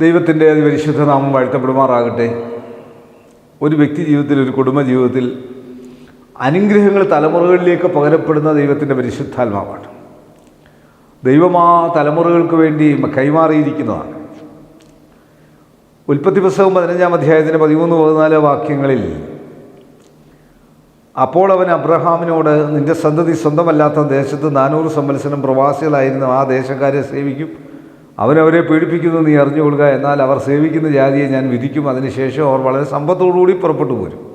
ദൈവത്തിന്റെ അതിപരിശുദ്ധ നാമം വാഴ്ത്തപ്പെടുമാറാകട്ടെ. ഒരു വ്യക്തി ജീവിതത്തിൽ ഒരു കുടുംബ ജീവിതത്തിൽ അനുഗ്രഹങ്ങൾ തലമുറകളിലേക്ക് പകരപ്പെടുന്ന ദൈവത്തിന്റെ പരിശുദ്ധാത്മാവാണ്. ദൈവം ആ തലമുറകൾക്ക് വേണ്ടി കൈമാറിയിരിക്കുന്നതാണ്. ഉൽപ്പത്തി പുസ്തകം പതിനഞ്ചാം അധ്യായത്തിന്റെ പതിമൂന്ന് പതിനാല് വാക്യങ്ങളിൽ അപ്പോൾ അവൻ അബ്രഹാമിനോട് നിന്റെ സന്തതി സ്വന്തമല്ലാത്ത ദേശത്ത് നാനൂറ് സംവത്സരം പ്രവാസികളായിരുന്നു ആ ദേശക്കാരെ സേവിക്കും. അവനവരെ പീഡിപ്പിക്കുന്നു നീ അറിഞ്ഞുകൊള്ളുക. എന്നാൽ അവർ സേവിക്കുന്ന ജാതിയെ ഞാൻ വിധിക്കും. അതിനുശേഷം അവർ വളരെ സമ്പത്തോടുകൂടി പുറപ്പെട്ടു പോരും.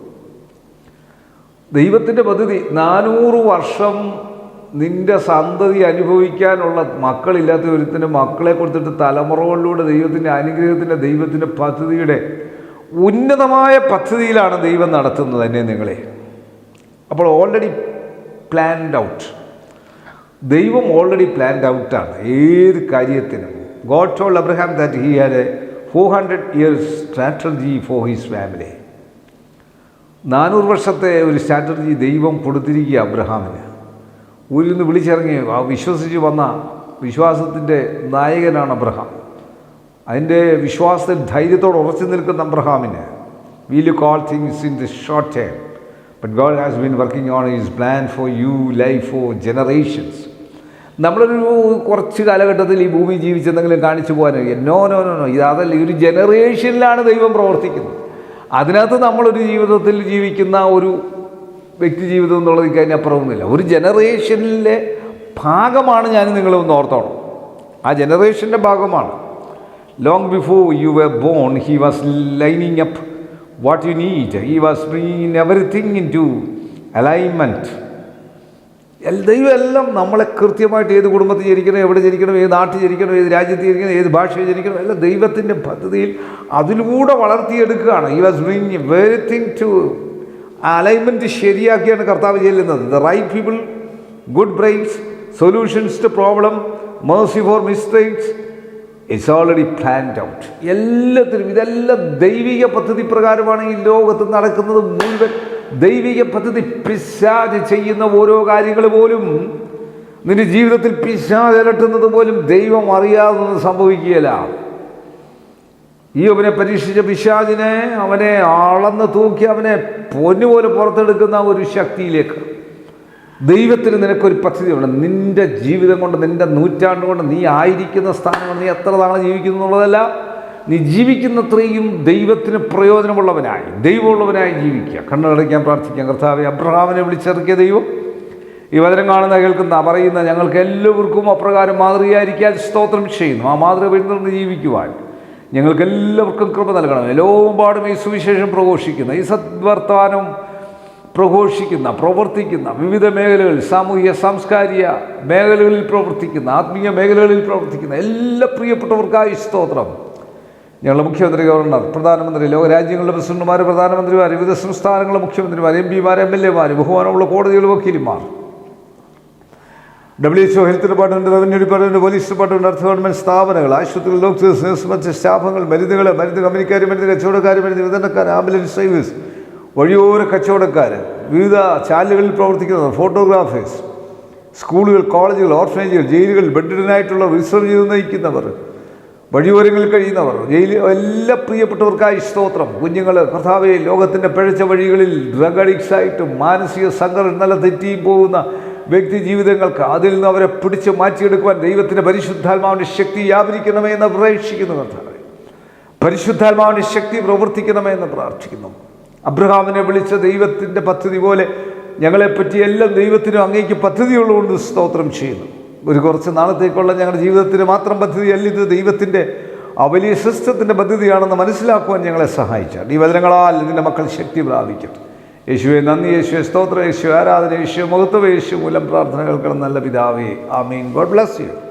ദൈവത്തിന്റെ പദ്ധതി നാനൂറ് വർഷം നിന്റെ സന്തതി അനുഭവിക്കാനുള്ള മക്കളില്ലാത്ത ഒരുത്തിന്റെ മക്കളെ കൊടുത്തിട്ട് തലമുറകളിലൂടെ ദൈവത്തിന്റെ അനുഗ്രഹത്തിന്റെ ദൈവത്തിന്റെ പദ്ധതിയുടെ ഉന്നതമായ പദ്ധതിയിലാണ് ദൈവം നടത്തുന്നത് എന്നെ നിങ്ങളെ. അപ്പോൾ ഓൾറെഡി പ്ലാൻഡ് ഔട്ട് ദൈവം ഓൾറെഡി പ്ലാൻഡ് ഔട്ടാണ് ഏത് കാര്യത്തിനും. God told Abraham that he had a four hundred years strategy for his family നാനൂറ് വർഷത്തെ ഒരു സ്ട്രാറ്റജി ദൈവം കൊടുത്തിരിക്കുക അബ്രഹാമിന്. ഊരിൽ നിന്ന് വിളിച്ചിറങ്ങി ആ വിശ്വസിച്ച് വന്ന വിശ്വാസത്തിന്റെ നായകനാണ് അബ്രഹാം. അതിന്റെ വിശ്വാസത്തിൽ ധൈര്യത്തോടെ ഉറച്ചു നിൽക്കുന്ന അബ്രഹാമിന് we you call things in the short time but god has been working on his plan for you life for generations നമ്മളൊരു കുറച്ച് കാലഘട്ടത്തിൽ ഈ ഭൂമി ജീവിച്ചെന്തെങ്കിലും കാണിച്ചു പോകാനോ? No no no no. ഇത് അതല്ല ഒരു ജനറേഷനിലാണ് ദൈവം പ്രവർത്തിക്കുന്നത്. അതിനകത്ത് നമ്മളൊരു ജീവിതത്തിൽ ജീവിക്കുന്ന ഒരു വ്യക്തി ജീവിതം എന്നുള്ളത് കഴിഞ്ഞപ്പുറമൊന്നുമില്ല ഒരു ജനറേഷനിലെ ഭാഗമാണ് ഞാൻ നിങ്ങളൊന്ന് ഓർത്തോണം. ആ ജനറേഷന്റെ ഭാഗമാണ്. Long before you were born he was lining up what you need he was bring everything into alignment ദൈവം എല്ലാം നമ്മളെ കൃത്യമായിട്ട് ഏത് കുടുംബത്തിൽ ജനിക്കണം എവിടെ ജനിക്കണം ഏത് നാട്ടിൽ ജനിക്കണം ഏത് രാജ്യത്ത് ജനിക്കണം ഏത് ഭാഷയിൽ ജനിക്കണം എല്ലാം ദൈവത്തിന്റെ പദ്ധതിയിൽ അതിലൂടെ വളർത്തിയെടുക്കുകയാണ്. He was doing everything to alignment ശരിയാക്കിയാണ് കർത്താവ് ചെല്ലുന്നത്. The right people good brains solutions to problem mercy for mistakes it's already planned out എല്ലാത്തിനും ഇതെല്ലാം ദൈവിക പദ്ധതി പ്രകാരമാണ് ഈ ലോകത്ത് നടക്കുന്നത് മുഴുവൻ. ദൈവിക പദ്ധതി പിശാജ് ചെയ്യുന്ന ഓരോ കാര്യങ്ങൾ പോലും നിന്റെ ജീവിതത്തിൽ പിശാജ് അലട്ടുന്നത് പോലും ദൈവം അറിയാതെ സംഭവിക്കുകയില്ല. ഈ അവനെ പരീക്ഷിച്ച പിശാജിനെ അവനെ അളന്ന് തൂക്കി അവനെ പൊന്നുപോലെ പുറത്തെടുക്കുന്ന ഒരു ശക്തിയിലേക്ക്. ദൈവത്തിന് നിനക്കൊരു പദ്ധതി പദ്ധതിയുണ്ട് നിന്റെ ജീവിതം കൊണ്ട് നിന്റെ നൂറ്റാണ്ട് കൊണ്ട് നീ ആയിരിക്കുന്ന സ്ഥാനം നീ എത്ര നാളെ ജീവിക്കുന്നു എന്നുള്ളതല്ല നീ ജീവിക്കുന്നത്രയും ദൈവത്തിന് പ്രയോജനമുള്ളവനായി ദൈവമുള്ളവനായി ജീവിക്കുക. കണ്ണടയ്ക്കാൻ പ്രാർത്ഥിക്കാം. കർത്താവെ അബ്രഹാമിനെ വിളിച്ചിറക്കിയ ദൈവം ഈ വചനം കാണുന്ന കേൾക്കുന്ന പറയുന്ന ഞങ്ങൾക്ക് എല്ലാവർക്കും അപ്രകാരം മാതൃകയായിരിക്കാൻ സ്തോത്രം ചെയ്യുന്നു. ആ മാതൃക പിന്തുടർന്ന് ജീവിക്കുവാൻ ഞങ്ങൾക്ക് എല്ലാവർക്കും കൃപ നൽകണം. എല്ലാപാടും ഈ സുവിശേഷം പ്രഘോഷിക്കുന്ന ഈ സദ്വർത്താനം പ്രഘോഷിക്കുന്ന പ്രവർത്തിക്കുന്ന വിവിധ മേഖലകളിൽ സാമൂഹിക സാംസ്കാരിക മേഖലകളിൽ പ്രവർത്തിക്കുന്ന ആത്മീയ മേഖലകളിൽ പ്രവർത്തിക്കുന്ന എല്ലാ പ്രിയപ്പെട്ടവർക്കായി സ്തോത്രം. ഞങ്ങളുടെ മുഖ്യമന്ത്രി ഗവർണർ പ്രധാനമന്ത്രി ലോകരാജ്യങ്ങളുടെ പ്രസിഡന്റുമാർ പ്രധാനമന്ത്രിമാർ വിവിധ സംസ്ഥാനങ്ങളുടെ മുഖ്യമന്ത്രിമാർ എം പിമാർ എം എൽ എമാർ ബഹുമാനമുള്ള കോടതികൾ വക്കീലിമാർ. W h o health department revenue department police department അർദ്ധ ഗവൺമെന്റ് സ്ഥാപനങ്ങൾ ആശുപത്രികൾ ഡോക്ടേഴ്സ് നഴ്സ് മറ്റ് സ്റ്റാഫുകൾ മരുന്നുകൾ മരുന്ന് കമ്പനിക്കാർ മരുന്ന് കച്ചവടക്കാർ മരുന്ന് വിതരണക്കാർ ആംബുലൻസ് സർവീസ് വഴിയോര കച്ചവടക്കാർ വിവിധ ചാനലുകളിൽ പ്രവർത്തിക്കുന്നവർ ഫോട്ടോഗ്രാഫേഴ്സ് സ്കൂളുകൾ കോളേജുകൾ ഓർഫനേജുകൾ ജയിലുകൾ ബെഡിനായിട്ടുള്ള റിസർവ് ചെയ്ത് നയിക്കുന്നവർ വഴിയോരങ്ങളിൽ കഴിയുന്നവർ ജയിലിൽ എല്ലാ പ്രിയപ്പെട്ടവർക്കായി സ്തോത്രം. കുഞ്ഞുങ്ങൾ കർത്താവെ ലോകത്തിന്റെ പിഴച്ച വഴികളിൽ ഡ്രഗ് അഡിക്ട്സായിട്ടും മാനസിക സംഘടന നല്ല തെറ്റിയും പോകുന്ന വ്യക്തി ജീവിതങ്ങൾക്ക് അതിൽ നിന്ന് അവരെ പിടിച്ച് മാറ്റിയെടുക്കുവാൻ ദൈവത്തിന്റെ പരിശുദ്ധാത്മാവിന്റെ ശക്തി വ്യാപരിക്കണമേ എന്ന് പ്രതീക്ഷിക്കുന്നു കർത്താവെ. പരിശുദ്ധാത്മാവിന്റെ ശക്തി പ്രവർത്തിക്കണമേ എന്ന് പ്രാർത്ഥിക്കുന്നു. അബ്രഹാമിനെ വിളിച്ച ദൈവത്തിന്റെ പദ്ധതി പോലെ ഞങ്ങളെപ്പറ്റി എല്ലാം ദൈവത്തിനും അങ്ങേക്ക് പദ്ധതിയുള്ളതുകൊണ്ട് സ്തോത്രം ചെയ്യുന്നു. ഒരു കുറച്ച് നാളത്തേക്കുള്ള ഞങ്ങളുടെ ജീവിതത്തിന് മാത്രം പദ്ധതിയല്ല ഇത്. ദൈവത്തിന്റെ ആ വലിയ സിസ്റ്റത്തിന്റെ പദ്ധതിയാണെന്ന് മനസ്സിലാക്കുവാൻ ഞങ്ങളെ സഹായിച്ചാൽ. ഈ വചനങ്ങളാൽ നിന്റെ മക്കൾ ശക്തി പ്രാപിക്കും. യേശുവെ നന്ദി യേശുവെ സ്തോത്ര യേശു ആരാധന യേശു മഹത്വ യേശു മൂലം പ്രാർത്ഥന കേൾക്കണം നല്ല പിതാവേ. ആ മീൻ ഗോഡ് ബ്ലസ് യു.